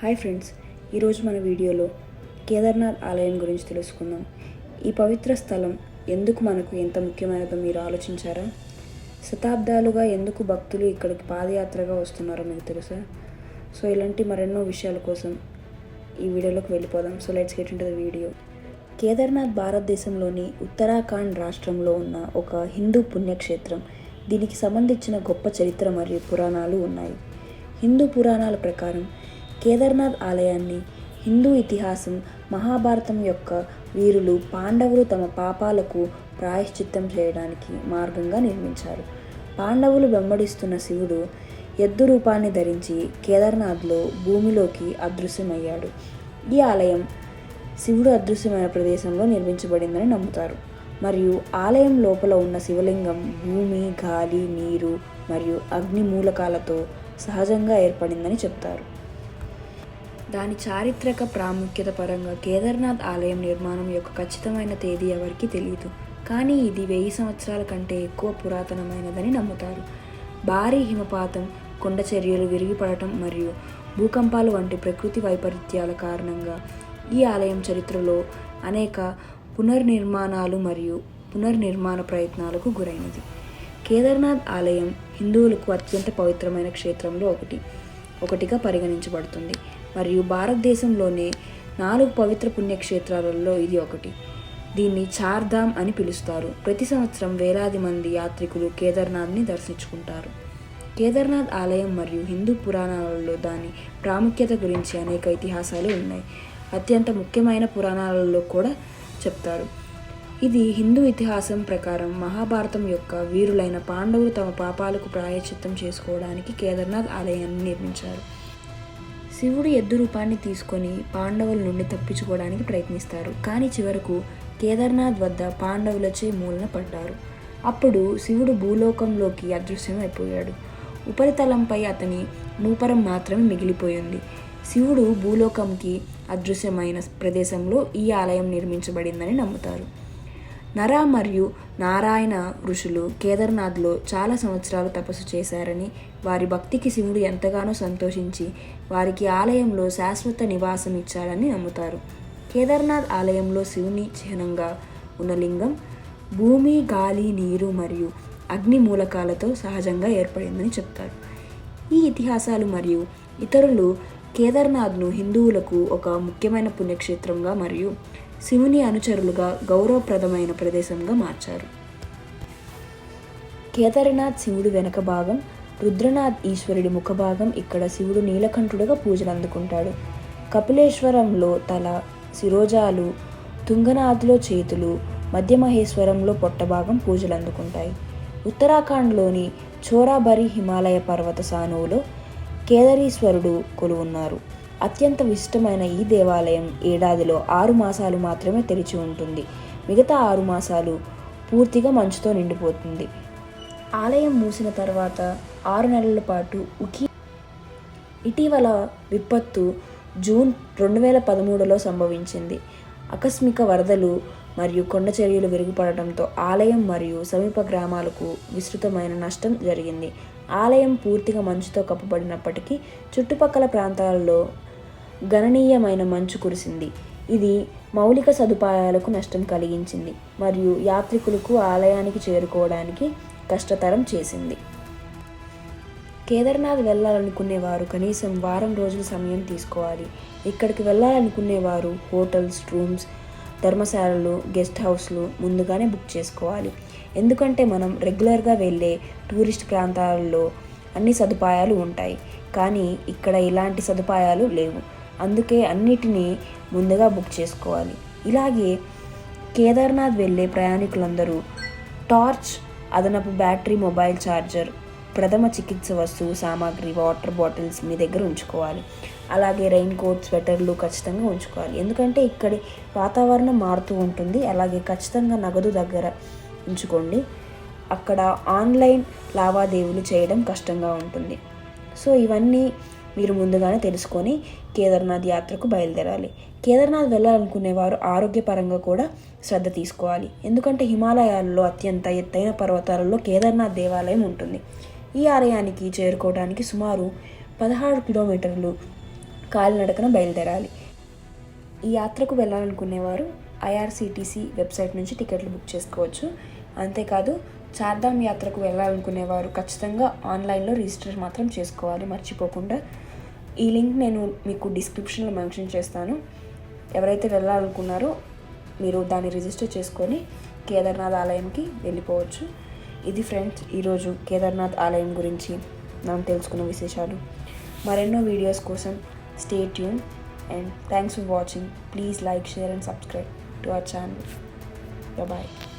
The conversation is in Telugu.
హాయ్ ఫ్రెండ్స్ ఈరోజు మన వీడియోలో కేదార్నాథ్ ఆలయం గురించి తెలుసుకుందాం. ఈ పవిత్ర స్థలం ఎందుకు మనకు ఎంత ముఖ్యమైనదో మీరు ఆలోచించారా? శతాబ్దాలుగా ఎందుకు భక్తులు ఇక్కడికి పాదయాత్రగా వస్తున్నారో మీకు తెలుసా? సో ఇలాంటి మరెన్నో విషయాల కోసం ఈ వీడియోలోకి వెళ్ళిపోదాం. So let's get into the video. Kedarnath భారతదేశంలోని ఉత్తరాఖండ్ రాష్ట్రంలో ఉన్న ఒక హిందూ పుణ్యక్షేత్రం. దీనికి సంబంధించిన గొప్ప చరిత్ర మరియు పురాణాలు ఉన్నాయి. హిందూ పురాణాల ప్రకారం కేదార్నాథ్ ఆలయాన్ని హిందూ ఇతిహాసం మహాభారతం యొక్క వీరులు పాండవులు తమ పాపాలకు ప్రాయశ్చిత్తం చేయడానికి మార్గంగా నిర్మించారు. పాండవులు వెంబడిస్తున్న శివుడు ఎద్దు రూపాన్ని ధరించి కేదార్నాథ్లో భూమిలోకి అదృశ్యమయ్యాడు. ఈ ఆలయం శివుడు అదృశ్యమైన ప్రదేశంలో నిర్మించబడిందని నమ్ముతారు. మరియు ఆలయం లోపల ఉన్న శివలింగం భూమి గాలి నీరు మరియు అగ్ని మూలకాలతో సహజంగా ఏర్పడిందని చెప్తారు. దాని చారిత్రక ప్రాముఖ్యత పరంగా కేదార్నాథ్ ఆలయం నిర్మాణం యొక్క ఖచ్చితమైన తేదీ ఎవరికి తెలియదు కానీ ఇది వెయ్యి సంవత్సరాల కంటే ఎక్కువ పురాతనమైనదని నమ్ముతారు. భారీ హిమపాతం కొండ చర్యలు విరిగిపడటం మరియు భూకంపాలు వంటి ప్రకృతి వైపరీత్యాల కారణంగా ఈ ఆలయం చరిత్రలో అనేక పునర్నిర్మాణాలు మరియు పునర్నిర్మాణ ప్రయత్నాలకు గురైనది. కేదార్నాథ్ ఆలయం హిందువులకు అత్యంత పవిత్రమైన క్షేత్రంలో ఒకటి ఒకటిగా పరిగణించబడుతుంది. మరియు భారతదేశంలోనే నాలుగు పవిత్ర పుణ్యక్షేత్రాలలో ఇది ఒకటి. దీన్ని చార్ధామ్ అని పిలుస్తారు. ప్రతి సంవత్సరం వేలాది మంది యాత్రికులు కేదార్నాథ్ని దర్శించుకుంటారు. కేదార్నాథ్ ఆలయం మరియు హిందూ పురాణాలలో దాని ప్రాముఖ్యత గురించి అనేక ఇతిహాసాలు ఉన్నాయి. అత్యంత ముఖ్యమైన పురాణాలలో కూడా చెప్తారు. ఇది హిందూ ఇతిహాసం ప్రకారం మహాభారతం యొక్క వీరులైన పాండవులు తమ పాపాలకు ప్రాయశ్చిత్తం చేసుకోవడానికి కేదార్నాథ్ ఆలయాన్ని నిర్మించారు. శివుడు ఎద్దు రూపాన్ని తీసుకొని పాండవుల నుండి తప్పించుకోవడానికి ప్రయత్నిస్తారు. కానీ చివరకు కేదార్నాథ్ వద్ద పాండవులచే మూలన పడ్డారు. అప్పుడు శివుడు భూలోకంలోకి అదృశ్యమైపోయాడు. ఉపరితలంపై అతని మూపరం మాత్రమే మిగిలిపోయింది. శివుడు భూలోకంకి అదృశ్యమైన ప్రదేశంలో ఈ ఆలయం నిర్మించబడిందని నమ్ముతారు. నర మరియు నారాయణ ఋషులు కేదార్నాథ్లో చాలా సంవత్సరాలు తపస్సు చేశారని వారి భక్తికి శివుడు ఎంతగానో సంతోషించి వారికి ఆలయంలో శాశ్వత నివాసం ఇచ్చాడని నమ్ముతారు. కేదార్నాథ్ ఆలయంలో శివుని చిహ్నంగా ఉన్న లింగం భూమి గాలి నీరు మరియు అగ్ని మూలకాలతో సహజంగా ఏర్పడిందని చెప్తారు. ఈ ఇతిహాసాలు మరియు ఇతరులు కేదార్నాథ్ను హిందువులకు ఒక ముఖ్యమైన పుణ్యక్షేత్రంగా మరియు శివుని అనుచరులుగా గౌరవప్రదమైన ప్రదేశంగా మార్చారు. కేదార్నాథ్ శివుడు వెనక భాగం రుద్రనాథ్ ఈశ్వరుడి ముఖభాగం ఇక్కడ శివుడు నీలకంఠుడుగా పూజలు అందుకుంటాడు. కపిలేశ్వరంలో తల శిరోజాలు తుంగనాథ్లో చేతులు మధ్యమహేశ్వరంలో పొట్టభాగం పూజలు అందుకుంటాయి. ఉత్తరాఖండ్లోని చోరాబరి హిమాలయ పర్వత సానువులో కేదరీశ్వరుడు కొలువున్నారు. అత్యంత విశిష్టమైన ఈ దేవాలయం ఏడాదిలో ఆరు మాసాలు మాత్రమే తెరిచి ఉంటుంది. మిగతా ఆరు మాసాలు పూర్తిగా మంచుతో నిండిపోతుంది. ఆలయం మూసిన తర్వాత ఆరు నెలల పాటు ఉకి ఇటీవల విపత్తు జూన్ రెండు వేల పదమూడులో సంభవించింది. ఆకస్మిక వరదలు మరియు కొండ చర్యలు విరిగిపడటంతో ఆలయం మరియు సమీప గ్రామాలకు విస్తృతమైన నష్టం జరిగింది. ఆలయం పూర్తిగా మంచుతో కప్పబడినప్పటికీ చుట్టుపక్కల ప్రాంతాలలో గణనీయమైన మంచు కురిసింది. ఇది మౌలిక సదుపాయాలకు నష్టం కలిగించింది. మరియు యాత్రికులకు ఆలయానికి చేరుకోవడానికి కష్టతరం చేసింది. కేదార్నాథ్ వెళ్ళాలనుకునేవారు కనీసం వారం రోజుల సమయం తీసుకోవాలి. ఇక్కడికి వెళ్ళాలనుకునేవారు హోటల్స్ రూమ్స్ ధర్మశాలలు గెస్ట్ హౌస్లు ముందుగానే బుక్ చేసుకోవాలి. ఎందుకంటే మనం రెగ్యులర్గా వెళ్ళే టూరిస్ట్ ప్రాంతాలలో అన్ని సదుపాయాలు ఉంటాయి. కానీ ఇక్కడ ఇలాంటి సదుపాయాలు లేవు. అందుకే అన్నిటినీ ముందుగా బుక్ చేసుకోవాలి. ఇలాగే కేదార్నాథ్ వెళ్ళే ప్రయాణికులందరూ టార్చ్ అదనపు బ్యాటరీ మొబైల్ ఛార్జర్ ప్రథమ చికిత్స వస్తువు సామాగ్రి వాటర్ బాటిల్స్ మీ దగ్గర ఉంచుకోవాలి. అలాగే రెయిన్ కోట్ స్వెటర్లు ఖచ్చితంగా ఉంచుకోవాలి. ఎందుకంటే ఇక్కడి వాతావరణం మారుతూ ఉంటుంది. అలాగే ఖచ్చితంగా నగదు దగ్గర ఉంచుకోండి. అక్కడ ఆన్లైన్ లావాదేవీలు చేయడం కష్టంగా ఉంటుంది. సో ఇవన్నీ మీరు ముందుగానే తెలుసుకొని కేదార్నాథ్ యాత్రకు బయలుదేరాలి. కేదార్నాథ్ వెళ్ళాలనుకునేవారు ఆరోగ్యపరంగా కూడా శ్రద్ధ తీసుకోవాలి. ఎందుకంటే హిమాలయాల్లో అత్యంత ఎత్తైన పర్వతాలలో కేదార్నాథ్ దేవాలయం ఉంటుంది. ఈ ఆలయానికి చేరుకోవడానికి సుమారు పదహారు కిలోమీటర్లు కాలినడకన బయలుదేరాలి. ఈ యాత్రకు వెళ్ళాలనుకునేవారు ఐఆర్సీటీసీ వెబ్సైట్ నుంచి టికెట్లు బుక్ చేసుకోవచ్చు. అంతేకాదు చార్ధామ్ యాత్రకు వెళ్ళాలనుకునేవారు. ఖచ్చితంగా ఆన్లైన్లో రిజిస్టర్ మాత్రం చేసుకోవాలి మర్చిపోకుండా. ఈ లింక్ నేను మీకు డిస్క్రిప్షన్లో మెన్షన్ చేస్తాను. ఎవరైతే వెళ్ళాలనుకున్నారో మీరు దాన్ని రిజిస్టర్ చేసుకొని కేదార్నాథ్ ఆలయంకి వెళ్ళిపోవచ్చు. ఇది ఫ్రెండ్స్ ఈరోజు కేదార్నాథ్ ఆలయం గురించి మనం తెలుసుకున్న విశేషాలు. మరెన్నో వీడియోస్ కోసం stay tune and thanks for watching. Please like share and subscribe to our channel. Bye